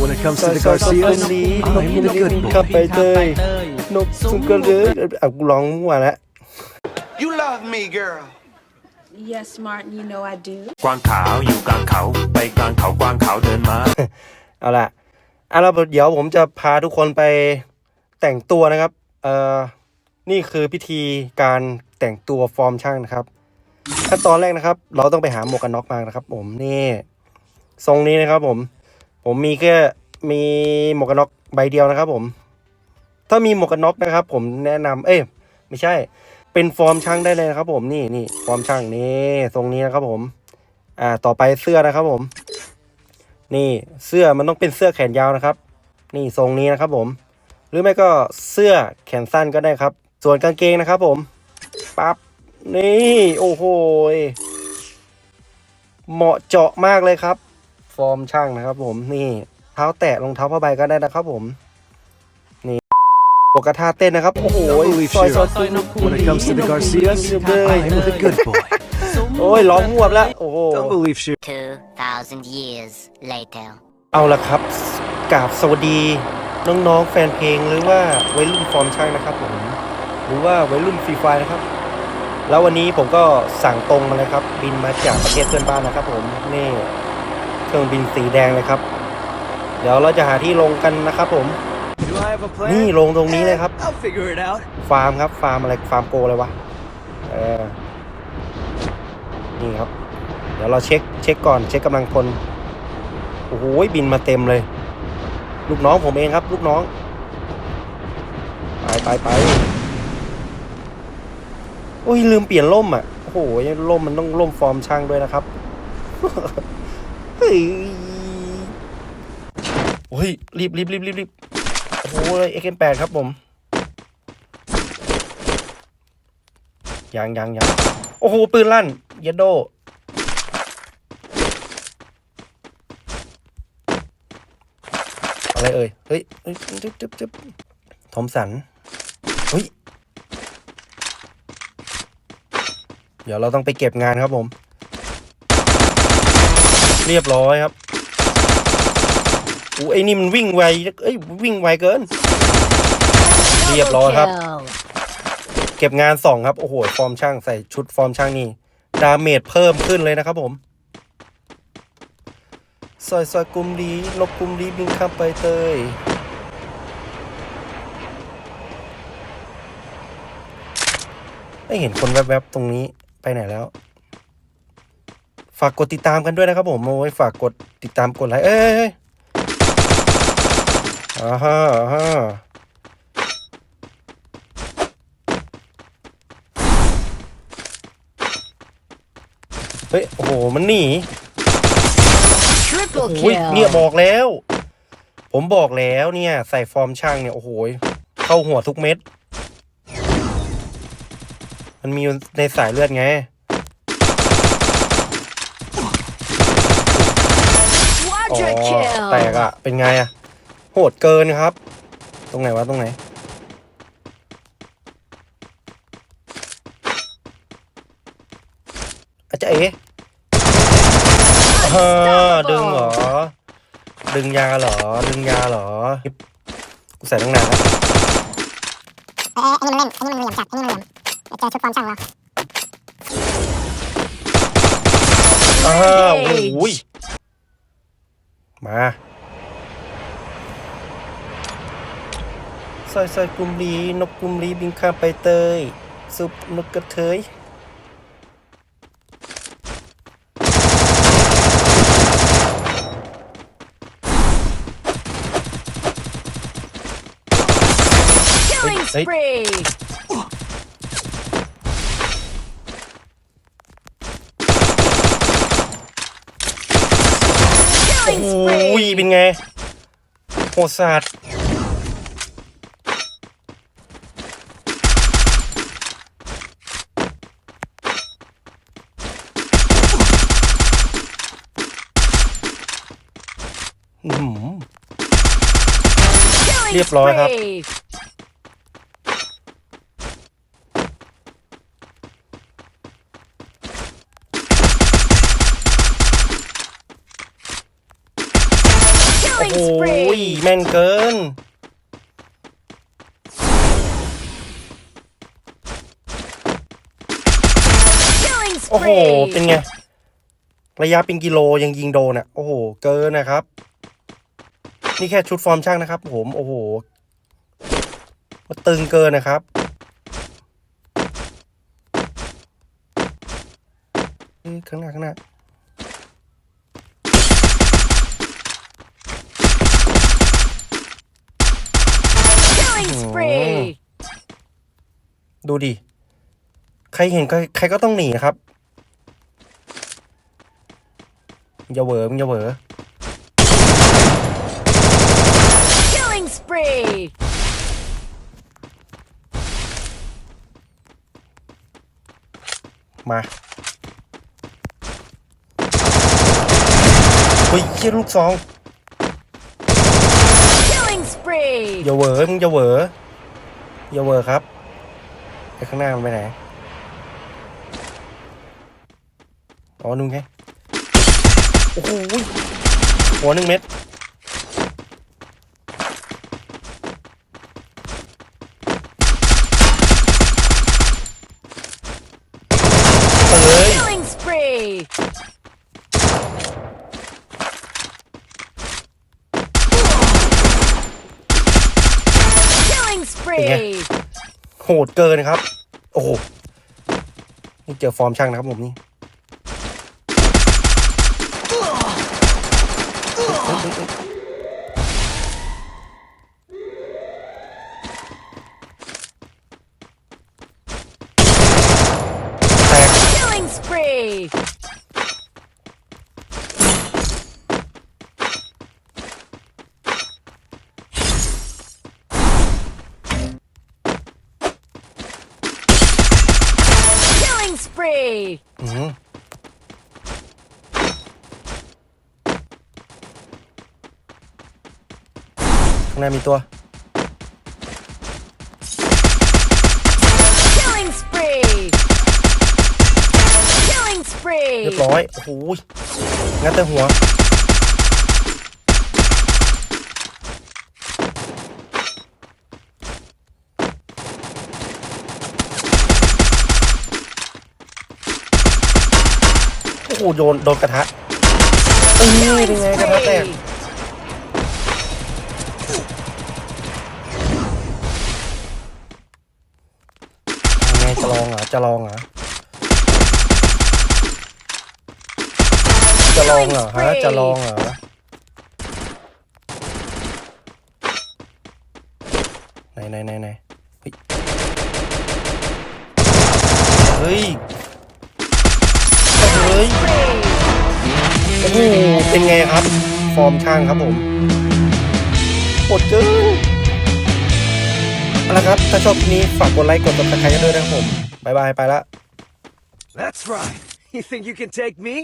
When it comes ซ to อย the ซอยซอย Garcias, คนนี้ I'm นก the บิน good ข้า boy. ไปเตยนกสุกเรืออะกูร้องมั่วแล้ว You love me, girl. Yes, Martin, you know I do. กวางขาวอยู่กลางเขา ไปกลางเขากวางขาวเดินมา เอาล่ะอะแล้วเดี๋ยวผมจะพาทุกคนไปแต่งตัวนะครับ เอ่อ นี่คือพิธีการแต่งตัวฟอร์มช่างนะครับ ขั้นตอนแรกนะครับ เราต้องไปหาหมวกกันน็อกมานะครับ ผมนี่ ทรงนี้นะครับผม ผมมีแค่มีหมวกกันน็อกใบเดียวนะครับ ผม ถ้ามีหมวกกันน็อกนะครับ ผมแนะนำเอ้ยไม่ใช่ เป็นฟอร์มช่างได้เลยนะครับ ผมนี่นี่ฟอร์มช่างนี่ทรงนี้นะครับ ผม อ่าต่อไปเสื้อนะครับ ผม นี่เสื้อมันต้องเป็นเสื้อแขนยาวนะครับ นี่ทรงนี้นะครับ ผม หรือไม่ก็เสื้อแขนสั้นก็ได้ครับ ส่วนกางเกงนะครับ ผมปั๊บนี่ โอ้โหเหมาะเจาะมากเลยครับ อร์มช่างนะครับ ผมนี่เท้าแตะรองเท้าผ้าใบก็ได้นะครับ ผมนี่ปกกระทาเต้นนะครับโอ้โห Don't believe ซอย shit. ซอยซอย When it comes to the Garcias, I'm the good boy. โอ้ยร้องมวบแล้วโอ้โห Don't believe shit. 2,000 years later. เอาละครับกราบสวัสดีน้องๆแฟนเพลงหรือว่าวัยรุ่นฟอร์มช่างนะครับผมหรือว่าวัยรุ่นฟรีไฟนะครับ แล้ววันนี้ผมก็สั่งตรงมาเลยครับ บินมาจากประเทศเพื่อนบ้านนะครับผมนี่ เครื่องบินสีแดงเลยครับ เดี๋ยวเราจะหาที่ลงกันนะครับผม Do I have a plan? นี่ลงตรงนี้เลยครับ I'll figure it out. ฟาร์มครับ ฟาร์มอะไร ฟาร์มโกเลยวะ เออ นี่ครับ เดี๋ยวเราเช็ค เช็คก่อน เช็คกำลังพลโอ้โห บินมาเต็มเลย ลูกน้องผมเองครับ ลูกน้อง ไปไปไปอุ้ยลืมเปลี่ยนล่มอะ โอ้โหล่มมันต้องล่มฟอร์มช่างด้วยนะครับเฮ้ย โอ้ยรีบรีบรีบรีบรีบโอ้โหเอ็กเอ็มแปดครับผมยังยังยังโอ้โห ปืนลั่น เยดโด อะไรเอ่ย เฮ้ยเฮ้ยจึ๊บจึ๊บจึ๊บทอมสัน เฮ้ย เดี๋ยวเราต้องไปเก็บงานครับผม เรียบร้อยครับอู้ไอ้นี่มันวิ่งไวเอ้ยวิ่งไวเกิน เรียบร้อยครับ เก็บงานสองครับ โอ้โห ฟอร์มช่างใส่ชุดฟอร์มช่างนี่ ดาเมจเพิ่มขึ้นเลยนะครับผมซอยซอยกลุ่มดีลบกลุ่มดีบินข้ามไปเตยไม่เห็นคนแวบๆตรงนี้ไปไหนแล้ว ฝากกดติดตามกันด้วยนะครับผมโอ้ยฝากกดติดตามกดไลค์เอ้ยเอ้ยอ่าฮะอ่าฮะเฮ้ย โอ้โห มันหนี Triple โอ้ยเนี่ยบอกแล้ว ผมบอกแล้วเนี่ย ใส่ฟอร์มช่างเนี่ย โอ้โห เข้าหัวทุกเม็ด มันมีอยู่ในสายเลือดไง อ๋อ แตกอะเป็นไงอะโหดเกินครับ ตรงไหนวะ ตรงไหน อาจจะเอ๋อ่าดึงเหรอ ดึงยาเหรอ ดึงยาเหรอ กูใส่ตั้งนานแล้วเอ้ยอันนี้มันเล่นอันนี้มันเหลี่ยมจัดอันนี้มันเหลี่ยมเดี๋ยวเจอชุดความช่างเรา อ้าวโอ้ย มาซอยซอยกลุ่มลีนกกลุ่มลีบินข้ามไปเตยซุปนกกระเทย Killing Hey. spree! โอุ้ยเป็นไงโหดสัตว์เรียบร้อยครับ spree! โอ้โอ้ Killing โห spree. แม่นเกิน Killing โอ้โห spree. เป็นไง ระยะเป็นกิโลยังยิงโดนอะ โอ้โห เกินนะครับ นี่แค่ชุดฟอร์มช่างนะครับ ผม โอ้โหมันตึงเกินนะครับเอ้ยข้างหน้าข้างหน้า Killing spree. ดูดิ ใครเห็นใครใครก็ต้องหนีนะครับมึงอย่าเหวอมึงอย่าเหวอ Killing spree. มาเฮ้ยเชี่ยลูกซอง Killing spree. อย่าเหวอมึงอย่าเหวออย่าเหวอครับไปข้างหน้ามันไปไหนอ๋อนู่นไงโอ้โหหัวหนึ่งเม็ด เอ้ย Killing spree. Killing spree. โหดเกินครับ โอ้โหนี่เจอฟอร์มช่างนะครับผมนี่แตก Killing spree. Killing spree. อือหือข้างหน้ามีตัว Killing spree. Killing spree. เรียบร้อยโอ้โหงัดแต่หัว โอ้โหโดนโดนกระทะเอ้ย Killing เป็นไงกระทะแตก spree. ยังไงจะลองเหรอจะลองเหรอจะลองเหรอฮะจะลองเหรอไหนไหนไหนไหนเฮ้ย เฮ้ยโอ้โหเป็นไงครับ ฟอร์มช่างครับผมปวดเกินเอาละครับ ถ้าชอบคลิปนี้ฝากกดไลค์กดติดตามกันด้วยนะครับผม บ๊ายบาย ไปละ That's right. You think you can take me?